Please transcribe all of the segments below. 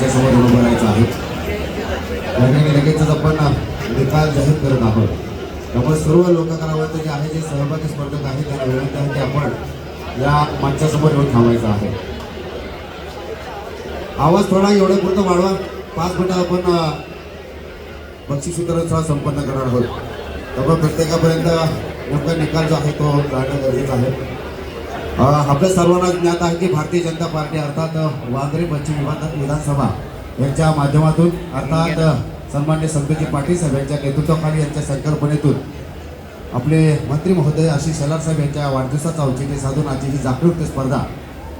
त्यांच्यासोबत उभं राहायचं आहे. या लगेचच आपण निकाल जाहीर करत आहोत. त्यामुळे सर्व लोककलावंत जे आहे जे सहभागी स्पर्धक आहेत त्यांना विनंती आहे की आपण या मंचासमोर येऊन थांबायचं आहे. आवाज थोडा एवढ्यापुरतं वाढवा. पाच मिनटं आपण अ, बक्षीस वितरणसह संपन्न करणार आहोत. त्यामुळे प्रत्येकापर्यंत नेमका निकाल जो आहे तो जाणं गरजेचं आहे. आपल्या सर्वांना ज्ञात आहे की भारतीय जनता पार्टी अर्थात वांद्रे पश्चिम विभाग विधानसभा यांच्या माध्यमातून अर्थात सन्मान्य संतोजी पाटील साहेब यांच्या नेतृत्वाखाली यांच्या संकल्पनेतून आपले मंत्री महोदय आशिष शेलार साहेब यांच्या वाढदिवसाचं औचित्य साधून आजची ही जागरूकता स्पर्धा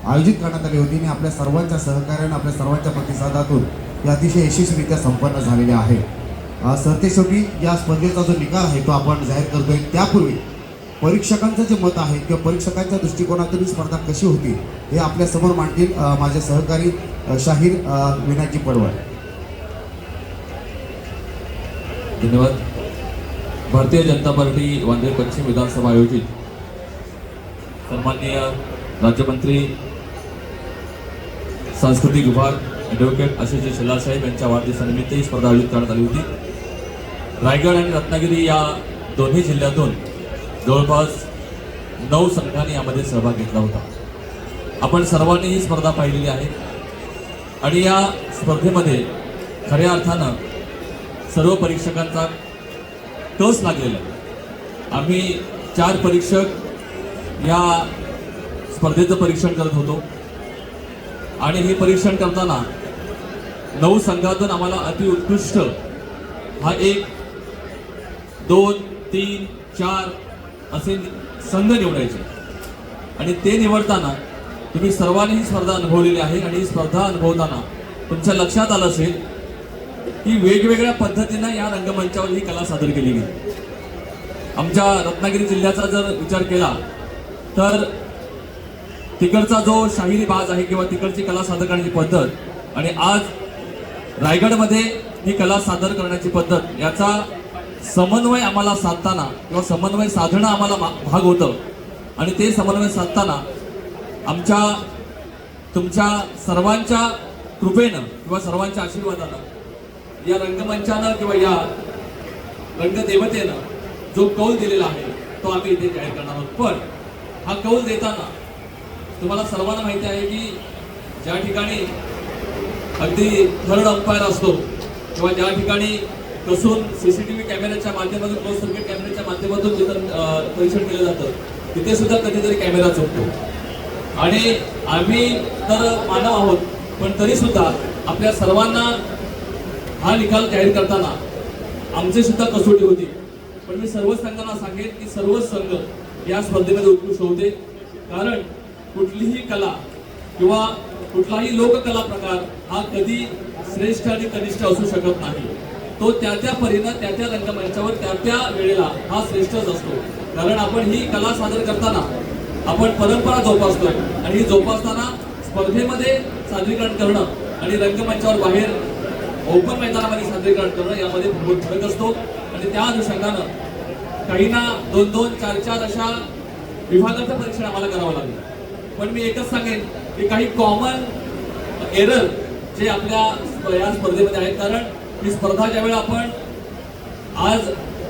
आयोजित करण्यात आली होती आणि आपल्या सर्वांच्या सहकार्याने आपल्या सर्वांच्या प्रतिसादातून ही अतिशय यशस्वीरित्या संपन्न झालेली आहे. सरतेशेवटी या स्पर्धेचा जो निकाल आहे तो आपण जाहीर करतोय त्यापूर्वी परीक्षकांचं जे मत आहे किंवा परीक्षकांच्या दृष्टिकोनातून स्पर्धा कशी होती हे आपल्यासमोर मांडतील माझे सहकारी शाहीर विनायकजी पडवळ. धन्यवाद. भारतीय जनता पार्टी वांद्रे पश्चिम विधानसभा आयोजित. सन्माननीय राज्यमंत्री सांस्कृतिक विभाग ॲडव्होकेट आशिषजी शेलार साहेब यांच्या वाढदिवसानिमित्त ही स्पर्धा आयोजित करण्यात आली होती. रायगड आणि रत्नागिरी या दोन्ही जिल्ह्यातून जवळपास नऊ संघांनी यामध्ये सहभाग घेतला होता. आपण सर्वांनी ही स्पर्धा पाहिलेली आहे. आणि या स्पर्धेमध्ये खऱ्या अर्थानं सर्व परीक्षकांचा कस लागलेला आहे. आम्ही चार परीक्षक या स्पर्धेचं परीक्षण करत होतो. आणि हे परीक्षण करताना नऊ संघातून आम्हाला अतिउत्कृष्ट हा एक दोन तीन चार असे संघ निवडायचे. आणि ते निवडताना तुम्ही सर्वांनी ही स्पर्धा अनुभवलेली आहे आणि ही स्पर्धा अनुभवताना तुमच्या लक्षात आलं असेल की वेगवेगळ्या पद्धतीनं या रंगमंचावर ही कला सादर केली गेली. आमच्या रत्नागिरी जिल्ह्याचा जर विचार केला तर तिकडचा जो शाहिरी बाज आहे किंवा तिकडची कला सादर करण्याची पद्धत आणि आज रायगडमध्ये ही कला सादर करण्याची पद्धत याचा समन्वय आम्हाला साधताना किंवा समन्वय साधणं आम्हाला भाग होतं. आणि ते समन्वय साधताना आमच्या तुमच्या सर्वांच्या कृपेनं किंवा सर्वांच्या आशीर्वादानं या रंगमंचानं किंवा या रंगदेवतेनं जो कौल दिलेला आहे तो आम्ही इथे जाहीर करणार आहोत. पण हा कौल देताना तुम्हाला सर्वांना माहिती आहे की ज्या ठिकाणी अगदी थर्ड अंपायर असतो किंवा ज्या ठिकाणी कसून सीसीटीव्ही कॅमेऱ्याच्या माध्यमातून क्लोज सर्किट कॅमेऱ्याच्या माध्यमातून जिथं परीक्षण केलं जातं तिथे सुद्धा कधीतरी कॅमेरा चुकतो आणि आम्ही तर मानव आहोत पण तरी सुद्धा आपल्या सर्वांना हा निकाल जाहीर करताना आमची सुद्धा कसोटी होती. पण मी सर्व संघांना सांगेन की सर्व संघ या स्पर्धेमध्ये उत्कृष्ट होते. कारण कुठलीही कला किंवा कुठलाही लोककला प्रकार हा कधी श्रेष्ठ आणि कनिष्ठ असू शकत नाही. तो त्या त्या परीनं त्या त्या रंगमंचावर त्या त्या वेळेला हा श्रेष्ठच असतो. कारण आपण ही कला सादर करताना आपण परंपरा जोपासतोय. आणि ही जोपासताना स्पर्धेमध्ये सादरीकरण करणं आणि रंगमंचावर बाहेर ओपन मैदानामध्ये सादरीकरण करणं यामध्ये भरपूर फरक असतो. आणि त्या अनुषंगानं काहींना दोन दोन चार चार अशा विभागाचं परीक्षण आम्हाला करावं लागलं. पण मी एकच सांगेन की काही कॉमन एरर जे आपल्या या स्पर्धेमध्ये आहेत. कारण ही स्पर्धा ज्यावेळी आपण आज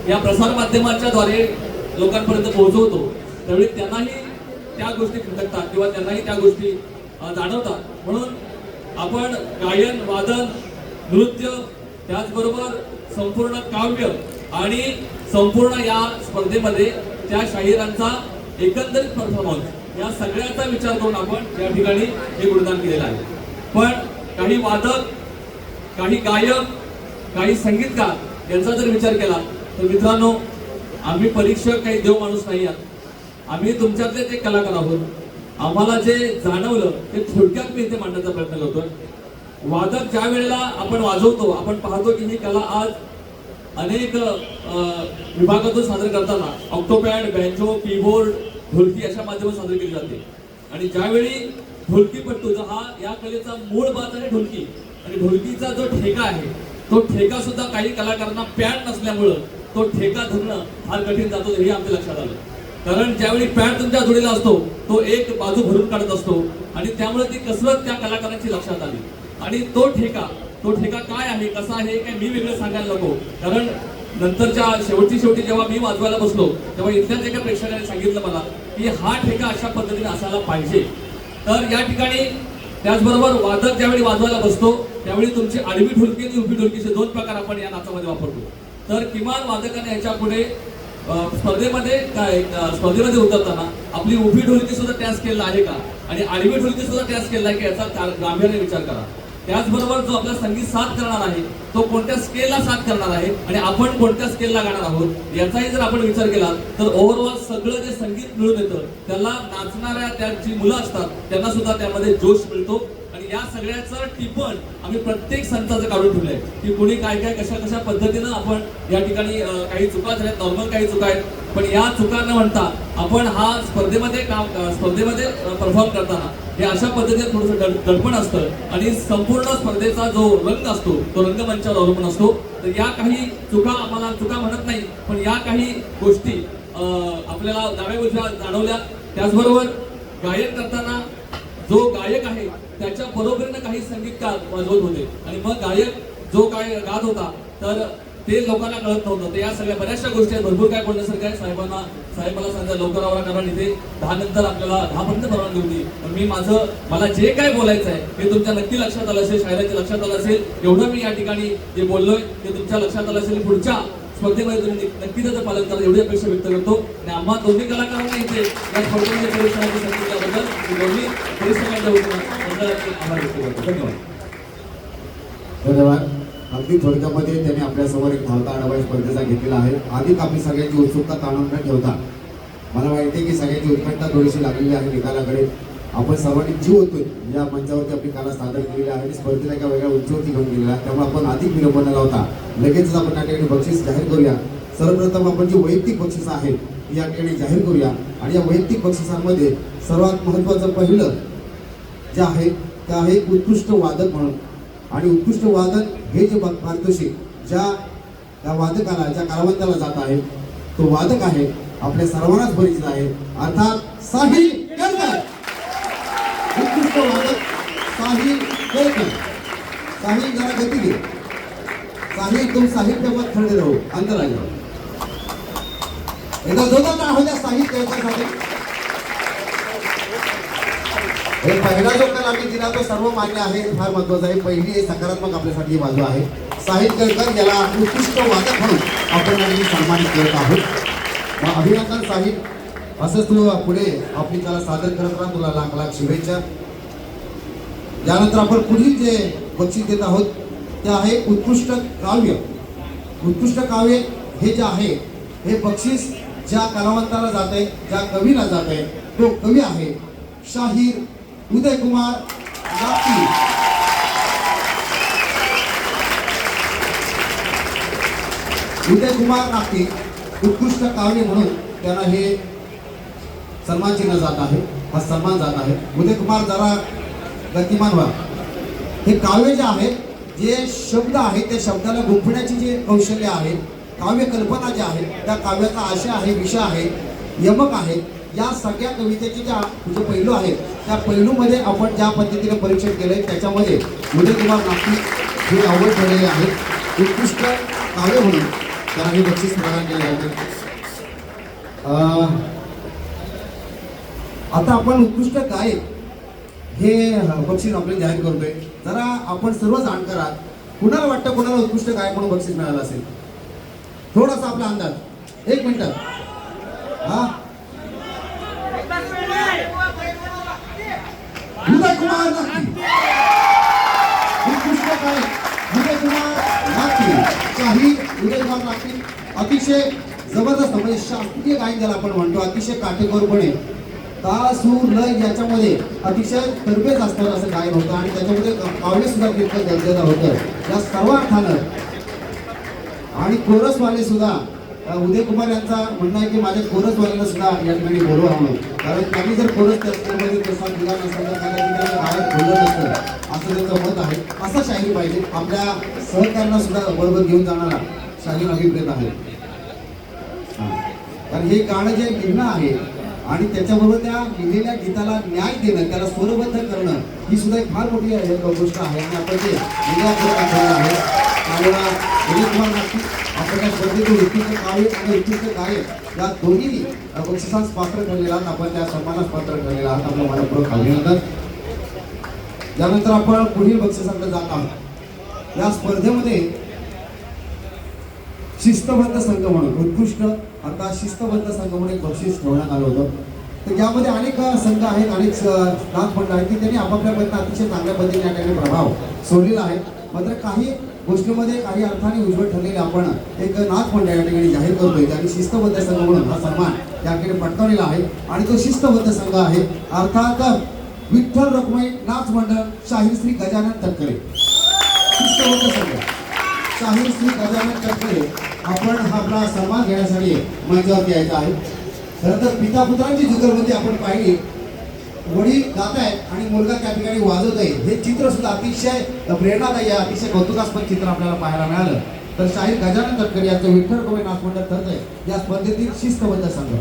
या प्रसारमाध्यमांच्या द्वारे लोकांपर्यंत पोहोचवतो. त्यावेळी त्यांनाही त्या गोष्टी खटकतात किंवा त्यांनाही त्या गोष्टी जाणवतात. म्हणून आपण गायन वादन नृत्य त्याचबरोबर संपूर्ण काव्य आणि संपूर्ण या स्पर्धेमध्ये त्या शाहिरांचा एकंदरीत परफॉर्मन्स या सगळ्याचा विचार करून आपण या ठिकाणी हे गुणदान केलेलं आहे. पण काही वादक काही गायक काही संगीतकार यांचा जर विचार केला तर मित्रांनो आम्ही परीक्षक काही देव माणूस नाही आहात. आम्ही तुमच्यातले ते कलाकार आहोत. आम्हाला जे जाणवलं ते थोडक्यात मी इथे मांडण्याचा प्रयत्न करतोय. वादक ज्या वेळेला आपण वाजवतो आपण पाहतो की ही कला आज अनेक अं, विभागातून सादर करताना ऑक्टोपॅड बँजो कीबोर्ड ढोलकी अशा माध्यमातून सादर केली जाते. आणि ज्यावेळी ढोलकीपट्टू जो हा या कलेचा मूळ बात आहे ढोलकी आणि ढोलकीचा जो ठेका आहे तो ठेका सुद्धा काही कलाकारांना पॅड नसल्यामुळं तो ठेका धरणं फार कठीण जातो हे आमच्या लक्षात आलं. कारण ज्यावेळी पॅड तुमच्या जोडीला असतो तो एक बाजू भरून काढत असतो आणि त्यामुळे ती कसरत त्या कलाकारांची लक्षात आली. आणि तो ठेका तो ठेका काय आहे कसा आहे काय मी वेगळं सांगायला नको. कारण नंतरच्या शेवटी शेवटी जेव्हा मी वाजवायला बसलो तेव्हा इथल्याच एका प्रेक्षकाने सांगितलं मला की हा ठेका अशा पद्धतीने असायला पाहिजे. तर या ठिकाणी त्याचबरोबर वादक ज्यावेळी वाजवायला बसतो त्यावेळी तुमची आडवी ढोलकी आणि उभी ढोलकीचे दोन प्रकार आपण या नाचामध्ये वापरतो. तर किमान वादकाने याच्यापुढे स्पर्धेमध्ये काय स्पर्धेमध्ये उतरताना आपली उभी ढोलकी सुद्धा त्याच केलेला आहे का? आणि आडवी ढोलकी सुद्धा त्याच केलेला आहे का? याचा गांभीर्याने विचार करा. त्याचबरोबर जो आपला संगीत साथ करणार आहे तो कोणत्या स्केलला साथ करणार आहे आणि आपण कोणत्या स्केलला गाणार आहोत याचाही जर आपण विचार केला तर ओव्हरऑल सगळं जे संगीत मिळून येतं त्याला नाचणाऱ्या त्याची मुलं असतात त्यांना सुद्धा त्यामध्ये जोश मिळतो. या सगळ्याचं टिपण आम्ही प्रत्येक संताचं काढून ठेवलंय. की कोणी काय काय कशा कशा पद्धतीनं आपण या ठिकाणी काही चुका झाल्या नॉर्मल काही चुका आहेत पण या चुका न म्हणता आपण हा स्पर्धेमध्ये काम स्पर्धेमध्ये परफॉर्म करताना हे अशा पद्धतीने थोडंसं दड- दडपण असतं. आणि संपूर्ण स्पर्धेचा जो रंग असतो तो रंगमंचावर अवलंबून असतो. तर या काही चुका आम्हाला चुका म्हणत नाही पण या काही गोष्टी आपल्याला डाव्या उजव्या जाणवल्या. त्याचबरोबर गायन करताना जो गायक आहे त्याच्या बरोबरीनं काही संगीतकार वाजवत होते. आणि मग गायक जो काय गात होता तर ते लोकांना कळत नव्हतं. तर या सगळ्या बऱ्याचशा गोष्टी आहेत. भरपूर काय बोलण्यासारखं आहे. साहेबांना साहेबाला सांगा लवकर आवरा कारण इथे दहा नंतर आपल्याला दहा पर्यंत परवानगी होती. पण मी माझं मला जे काय बोलायचं आहे हे तुमच्या नक्की लक्षात आलं असेल शायराच्या लक्षात आलं असेल. एवढं मी या ठिकाणी जे बोललोय ते तुमच्या लक्षात आलं असेल. पुढच्या स्पर्धेमध्ये तुम्ही नक्की त्याचं पालन करा. एवढी अपेक्षा व्यक्त करतो. आणि आम्हा दोन्ही कलाकारांना इथे या स्पर्धेमध्ये परिश्रमाची संधी दोन्ही धन्यवाद. अगदी थोडक्यामध्ये त्यांनी आपल्यासमोर एक धावता आढावा स्पर्धेचा घेतलेला आहे. अधिक आपली सगळ्यांची उत्सुकता ताणून न ठेवता. मला माहिती आहे की सगळ्यांची उत्कंठा थोडीशी लागलेली आहे निकालाकडे. आपण सर्वांनी जीव होतोय या मंचावरती आपली काला सादर केलेली आहे आणि स्पर्धेला एका वेगळ्या उंचीवरती घेऊन गेलेला आहे. त्यामुळे आपण अधिक विलंब न लावता लगेचच आपण या ठिकाणी बक्षीस जाहीर करूया. सर्वप्रथम आपण जी वैयक्तिक बक्षीस आहेत ती या ठिकाणी जाहीर करूया. आणि या वैयक्तिक बक्षिसांमध्ये सर्वात महत्त्वाचं पहिलं जे आहे ते आहे उत्कृष्ट वादक म्हणून. आणि उत्कृष्ट वादक हे जे पारितोषिक ज्या त्या वादकाला ज्या कलावंताला जात आहे तो वादक आहे आपल्या सर्वांनाच परिचित आहे. अर्थात साहिल केळकर. उत्कृष्ट वादक साहिल केळकर. साहिल जरा गती घे. साहिल तुम साहित्य मत खडे राहू अंतर एकदा जोरदार टाळ्या होत्या साहिल केळकरसाठी. हे पहिला जो काल आम्ही दिला तो सर्व मान्य आहे फार महत्वाचं आहे. पहिली हे सकारात्मक आपल्यासाठी बाजू आहे. साहित्य केळकर याला उत्कृष्ट वादक म्हणून आपण आम्ही सन्मानित करत आहोत. मग अभिनंदन साहिब असंच तू पुढे आपली कला सादर करत राहा. तुला लाख लाख शुभेच्छा. यानंतर आपण पुढील जे बक्षीस देत आहोत ते आहे उत्कृष्ट काव्य. उत्कृष्ट काव्य हे जे आहे हे बक्षीस ज्या कलावंताला जात आहे ज्या कवीला जात आहे तो कवी आहे शाहीर उदय कुमार जाती उदय कुमार नागती उत्कृष्ट काव्य म्हणून त्यांना हे सन्मान चिन्ह जात आहे. हा सन्मान जात आहे. उदयकुमार जरा गतिमान व्हा. हे काव्य जे आहे जे शब्द आहे त्या शब्दाला गुंफण्याची जे कौशल्य आहे काव्य कल्पना जी आहे त्या काव्याचा आशय आहे विषय आहे यमक आहे या सगळ्या कवितेचे ज्या जे म्हणजे पैलू आहेत त्या पैलूमध्ये आपण ज्या पद्धतीने परीक्षण केलंय त्याच्यामध्ये म्हणजे उदयकुमार नागपूर हे आवड ठरलेले आहेत उत्कृष्ट काव्य म्हणून त्यांना हे बक्षीस प्रदान केले आहे. आता आपण उत्कृष्ट गायक हे बक्षीस आपल्याला जाहीर करतोय. जरा आपण सर्व जाणकार आहात. कुणाला वाटतं कुणाला उत्कृष्ट गायक म्हणून बक्षीस मिळालं असेल? थोडासा आपला अंदाज. एक मिनिट. हा? काही उदय कुमार अतिशय जबरदस्त म्हणजे शास्त्रीय गायन ज्याला आपण म्हणतो अतिशय काटेकोरपणे ताल सूर लय याच्यामध्ये अतिशय तरबेज असणारं असं गायन होतं आणि त्याच्यामध्ये काव्य सुद्धा तितकं दर्जेदार होतं या सर्व अर्थानं आणि कोरसवाले सुद्धा उदय कुमार यांचा म्हणणं आहे की माझ्या कोरसवाल्याला सुद्धा या ठिकाणी बोलवा म्हणून कारण त्यांनी जर कोणच त्यामध्ये प्रसाद दिला नसेल तर त्या ठिकाणी गायक नसतं असं त्यांचं मत आहे. असं शाहीर पाहिजे. आपल्या सहकार्यांना सुद्धा बरोबर घेऊन जाणारा शाहीर अभिप्रेत आहे. कारण हे गाणं जे भिन्न आहे आणि त्याच्याबरोबर त्या लिहिलेल्या गीताला न्याय देणं त्याला स्वरबद्ध करणं ही सुद्धा एक फार मोठी गोष्ट आहे. आणि आपण ते निर्यात आहे. त्यामुळे आपण या स्पर्धेचे उत्कृष्ट गायक आणि उत्कृष्ट कार्य या दोन्ही बक्षिसास पात्र ठरलेला आहात. आपण त्या सन्मानास पात्र ठरलेला आहात. आपलं मनपूर्वक अभिनंदन त्यानंतर आपण पुढील बक्षिसांकडे जात आहोत. या स्पर्धेमध्ये शिस्तबद्ध संघ म्हणून उत्कृष्ट अर्थात शिस्तबद्ध संघ म्हणून एक बक्षीस ठेवण्यात आलं होतं. तर यामध्ये अनेक संघ आहेत अनेक नाथ मंडळ आहेत की त्यांनी आपापल्या पद्धतीने अतिशय चांगल्या पद्धतीने या ठिकाणी प्रभाव सोडलेला आहे. मात्र काही गोष्टीमध्ये काही अर्थाने उज्ज्वल ठरलेले आपण एक नाथ मंडळ या ठिकाणी जाहीर करतोय. आणि शिस्तबद्ध संघ म्हणून हा सन्मान या ठिकाणी पटकावलेला आहे. आणि तो शिस्तबद्ध संघ आहे. अर्थात विठ्ठल रखुमाई नाथ मंडळ शाहीर श्री गजानन तटकरे. शिस्तबद्ध संघ. शाहीर श्री गजानन तटकरे. आपण हा आपला सन्मान घेण्यासाठी मंचावरती यायचा आहे. खरं तर पिता पुत्रांची जुगलबंदी आपण पाहिली. वडील गात आहेत आणि मुलगा त्या ठिकाणी वाजवत आहे. हे चित्र सुद्धा अतिशय प्रेरणादायी आहे अतिशय कौतुकास्पद चित्र आपल्याला पाहायला मिळालं. तर शाहीर गजानन तटकरे यांचं विठ्ठल कोमे नाचमंडळ ठरतंय या स्पर्धेतील शिस्तबद्ध संघ.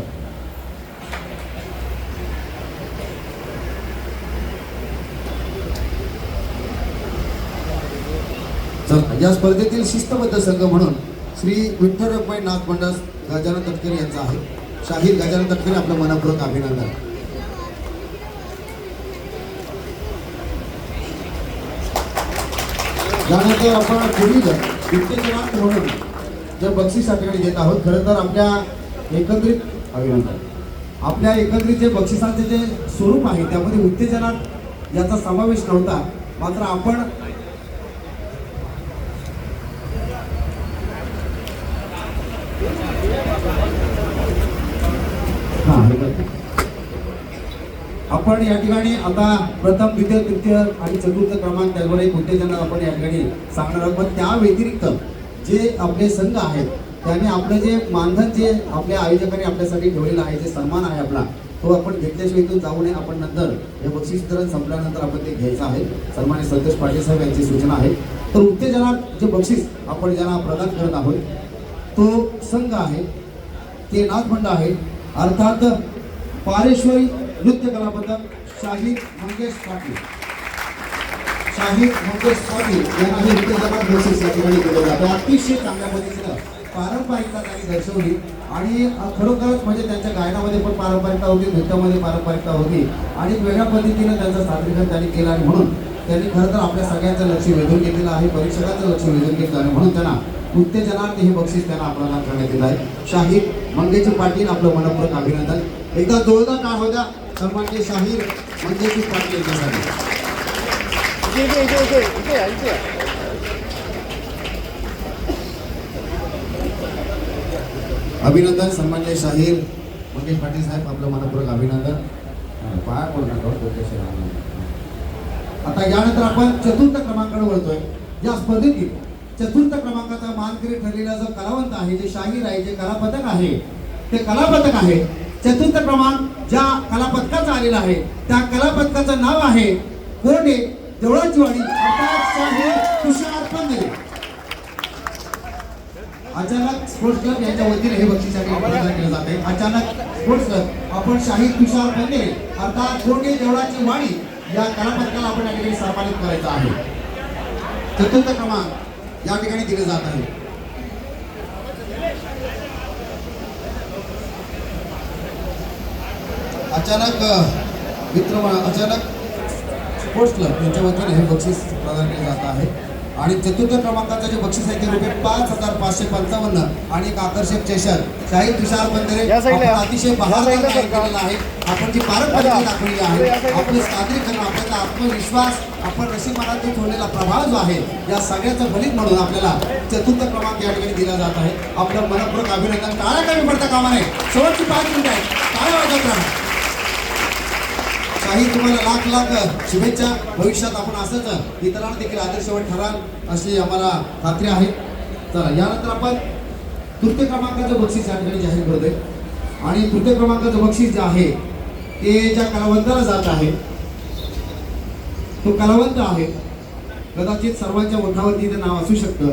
या स्पर्धेतील शिस्तबद्ध संघ म्हणून श्री विठ्ठल रखमाई नाथ मंडळ गजानन तटकरे यांचा आहे. शाहीर गजानन तटकरे आपलं मनपूर्वक अभिनंदन. त्यानंतर आपण पुढील उत्तेजनार्थ म्हणून जे बक्षीस आपल्याकडे देत आहोत खरं तर आपल्या एकत्रित अभिनंदन. आपल्या एकत्रित जे बक्षिसांचे जे स्वरूप आहे त्यामध्ये उत्तेजनात याचा समावेश नव्हता. मात्र आपण आपण या ठिकाणी आता प्रथम द्वितीय तृतीय आणि चतुर्थ क्रमांक त्यावर एक आपण या ठिकाणी सांगणार आहोत. पण त्या व्यतिरिक्त जे आपले संघ आहेत त्याने आपलं जे मानधन जे आपल्या आयोजकांनी आपल्यासाठी ठेवलेलं आहे जे सन्मान आहे आपला तो आपण घेतल्याशिवाय इथून जाऊ नये. आपण नंतर हे बक्षीस वितरण संपल्यानंतर आपण ते घ्यायचं आहे. सन्मान्य संतोष पाटील साहेब यांची सूचना आहे. तर उत्तेजनात जे बक्षीस आपण ज्यांना प्रदान करत आहोत तो संघ आहे ते नाथबंड आहे. अर्थात पारेश्वरी नृत्य कलाबद्दल शाहीर मंगेश पाटील. शाहीर मंगेश पाटील यांनाही नृत्य जगात बक्षीस या ठिकाणी दिलं जातं. अतिशय चांगल्या पद्धतीनं पारंपरिकता त्यांनी दर्शवली आणि खरोखरच म्हणजे त्यांच्या गायनामध्ये पण पारंपरिकता होती नृत्यामध्ये पारंपरिकता होती आणि वेगळ्या पद्धतीनं त्यांचं सादरीकरण त्यांनी केलं आणि म्हणून त्यांनी खरं तर आपल्या सगळ्यांचं लक्ष वेधून घेतलेलं आहे परीक्षकांचं लक्ष वेधून घेतलं आणि म्हणून त्यांना उत्तेजनार्थ हे बक्षीस त्यांना आपल्याला करण्यात येत आहे. शाहीर मंगेची पाटील आपलं मनपूर्वक अभिनंदन. एकदा जोरदार का होत्या सर्वांचे शाहीर मंगेची पाटील यांच्यासाठी. अभिनंदन सन्मान्य शाहीर मंगेश पाटील साहेब आपलं मनपूर्वक अभिनंदन. आता यानंतर आपण चतुर्थ क्रमांकाकडे वळतोय. या स्पर्धेतील चतुर्थ क्रमांकाचा मानकरी ठरलेला जो कलावंत आहे जे शाहीर आहे जे कलापथक आहे ते कलापथक आहे. चतुर्थ क्रमांक ज्या कलापथकाचा आलेला आहे त्या कलापथकाचं नाव आहे कोंडे देवळाची तुषार पंधरे अचानक स्पोर्ट्स क्लब यांच्या वतीने हे बक्षीस या प्रदान केलं जाते अचानक स्पोर्ट्स क्लब आपण शाहीर तुषार पंधरे अर्थात कोंडे देवळाची वाणी या कलापथकाला आपण या ठिकाणी सन्मानित करायचं आहे. चतुर्थ क्रमांक या ठिकाणी दिले जात आहे. अचानक मित्र अचानक स्पोर्ट्स क्लब यांच्या वतीने हे बक्षीस प्रदान केले जात आहे. आणि चतुर्थ क्रमांकाचं जे बक्षीस आहे ते रुपये पाच हजार पाचशे पंचावन्न. आणि एक आकर्षक चेशन शाहीर तुषार बंदरे अतिशय या बहार साईडला तयार सरका. केलेला आहे. आपण जी. दाखवलेली या आहे आपलं सादरीकरण आपल्याला आत्मविश्वास आपण रसिकमनातून ठेवलेला प्रभाव जो आहे या सगळ्याचं फलित म्हणून आपल्याला चतुर्थ क्रमांक या ठिकाणी दिला जात आहे. आपलं मनपूर्वक अभिनंदन. टाळ्या कमी पडता कामा नये. शेवटची पाच मिनिटं आहेत. टाळ्या वाजवत राहा काही तुम्हाला लाख लाख शुभेच्छा. भविष्यात आपण असंच इतरांना देखील आदर्शवत ठराल अशी आम्हाला खात्री आहे. चला यानंतर आपण तृतीय क्रमांकाचं बक्षीस या ठिकाणी जाहीर करतोय. आणि तृतीय क्रमांकाचं बक्षीस जे आहे ते ज्या कलावंताला जात आहे तो कलावंत आहे. कदाचित सर्वांच्या ओठावरती ते नाव असू शकतं.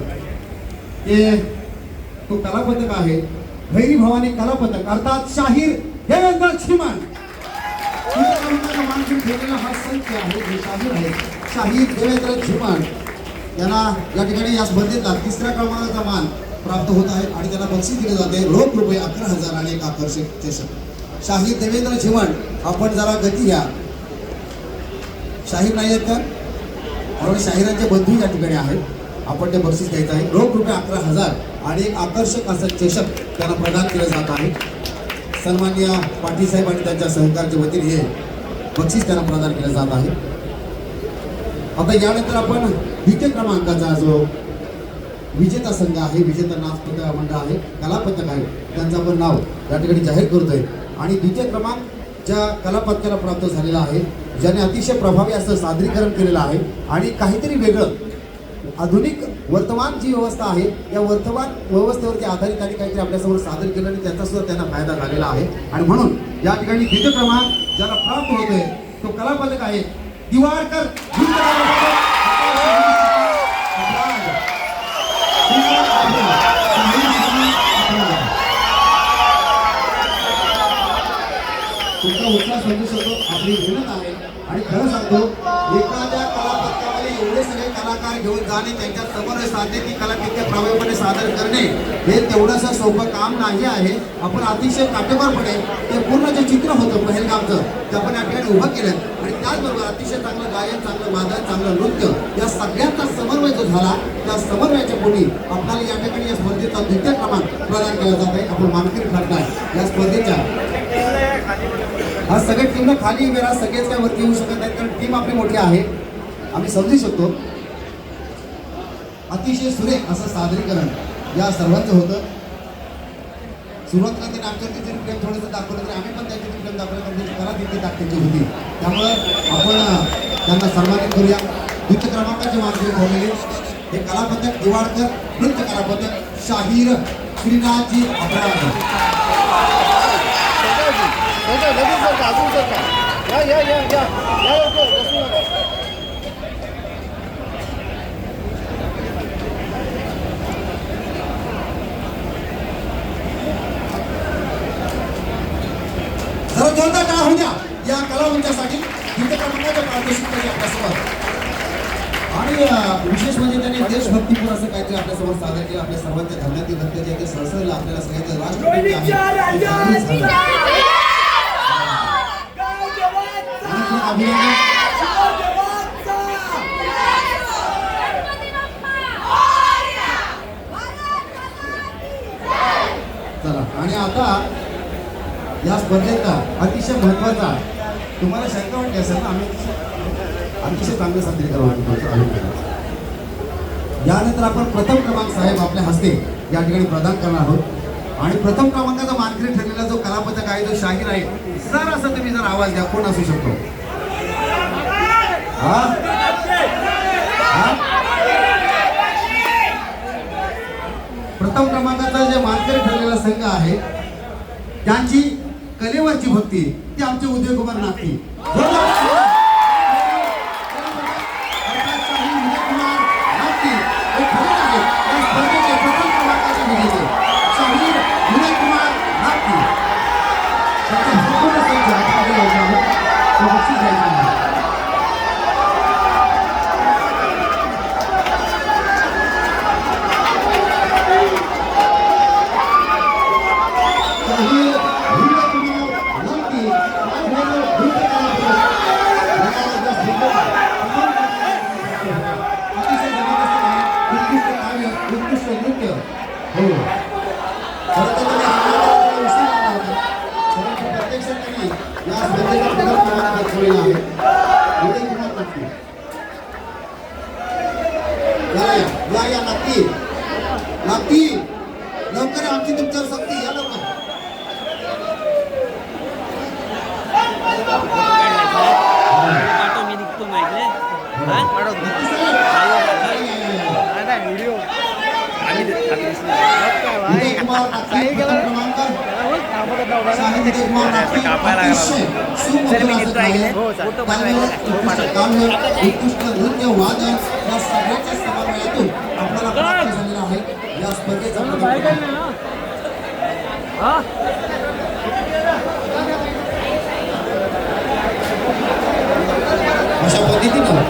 ते तो कलापथक आहे. भैरी भवानी कलापथक अर्थात शाहीर हे श्रीमान तिसऱ्या क्रमांकाचा मानकरी ठेवलेला हा संच आहे हे शाहीर आहे शाहीर देवेंद्र चिमण यांना या ठिकाणी या स्पर्धेतला तिसऱ्या क्रमांकाचा मान प्राप्त होत आहे आणि त्यांना बक्षीस दिले जाते रोख रुपये अकरा हजार आणि एक आकर्षक चषक शाहीर देवेंद्र चिमण आपण जरा गती घ्या शाहीर नाही आहेत का कारण शाहिरांचे बंधू या ठिकाणी आहेत आपण ते बक्षीस घ्यायचं आहे रोख रुपये अकरा हजार आणि एक आकर्षक असं चषक त्यांना प्रदान केलं जात आहे. सन्मान्य पाटील साहेब आणि त्यांच्या सहकारच्या वतीने हे बक्षीस त्यांना प्रदान केलं जात आहे. आता यानंतर आपण द्वितीय क्रमांकाचा जो विजेता संघ आहे विजेता नाच पथक मंडळ आहे कलापथक आहे त्यांचं आपण नाव या ठिकाणी जाहीर करतोय. आणि द्वितीय क्रमांक ज्या कलापथकाला प्राप्त झालेला आहे ज्याने अतिशय प्रभावी असं सादरीकरण केलेलं आहे. आणि काहीतरी वेगळं आधुनिक वर्तमान जी व्यवस्था आहे या वर्तमान व्यवस्थेवरती आधारित आणि काहीतरी आपल्यासमोर सादर केलं आणि त्याचा सुद्धा त्यांना फायदा झालेला आहे. आणि म्हणून या ठिकाणी द्वितीय क्रमांक ज्याला प्राप्त होतोय तो कलापालक आहे दिवाळकर तुमचा उठला समजू शकतो आपली मेहनत आहे आणि खरं सांगतो एखाद्या कलापथकामध्ये एवढे सगळे कलाकार घेऊन जाणे त्यांच्यासमोर साधणे ती कला किती प्रभावीपणे सादर करणे हे तेवढंसं सोपं काम नाही आहे. आपण अतिशय काटेकोरपणे ते पूर्ण जे चित्र होतं पहलगामचं ते आपण या ठिकाणी उभं केलं. आणि त्याचबरोबर अतिशय चांगलं गायन चांगलं वादन चांगलं नृत्य या सगळ्यांचा समन्वय जो झाला त्या समन्वयाच्या पोटी आपल्याला या ठिकाणी या स्पर्धेचा द्वितीय क्रमांक प्रदान केला जात आहे. आपण मानकरी ठरलाय या स्पर्धेच्या हा सगळे टीमला खाली वेळा सगळेच काय वरती येऊ शकत नाहीत कारण टीम आपली मोठी आहे. आम्ही समजू शकतो. अतिशय सुरेख असं सादरीकरण या सर्वांचं होतं सुरुवातीला त्यांनी आमच्या तिथे प्रेम थोडंसं दाखवलं तरी आम्ही पण त्यांची प्रेम दाखवलं कारण त्यांची कला तिथे ताकदीची होती त्यामुळं आपण त्यांना सन्मानित करूया द्वितीय क्रमांकाची मागणी ठेवलेले हे कलापथक दिवाळकर नृत्य कलापथक शाहीर श्रीनाथजी अपराध सरका लगेच सरका अजून सरका या या या या या लवकर बसू नका टाळा होऊ द्या. या कलावंतासाठी द्वितीय क्रमांकाच्या पारितोषिकाची आपल्यासमोर आणि विशेष म्हणजे त्यांनी देशभक्तीपूर असं काहीतरी आपल्यासमोर सादर केलं. आपल्या सर्वांच्या धर्मातील धक्के जे ते सळसळलं आपल्याला सगळ्यांचं राष्ट्रपती अभिनंदन चला. आणि आता या स्पर्धेचा अतिशय महत्त्वाचा तुम्हाला शंका वाटते असेल ना आम्ही अतिशय- चांगलं सादरीकरण होतं यानंतर आपण प्रथम क्रमांक साहेब आपल्या हस्ते या ठिकाणी प्रदान करणार आहोत आणि प्रथम क्रमांकाचा मानकरी ठरलेला जो कलापथक आहे जो शाहीर आहे जर असं तुम्ही जर आवाज द्या कोण असू शकतो हा? हा? प्रथम क्रमांकाचा जे मानकरी ठरलेला संघ आहे त्यांची कलेवरची भक्ती ती आमचे उदयकुमार नागती उत्कृष्ट नृत्य वादन या सगळ्याच्या समन्वयातून आपल्याला प्राप्त झालेला आहे या स्पर्धेचा अशा पद्धतीनं.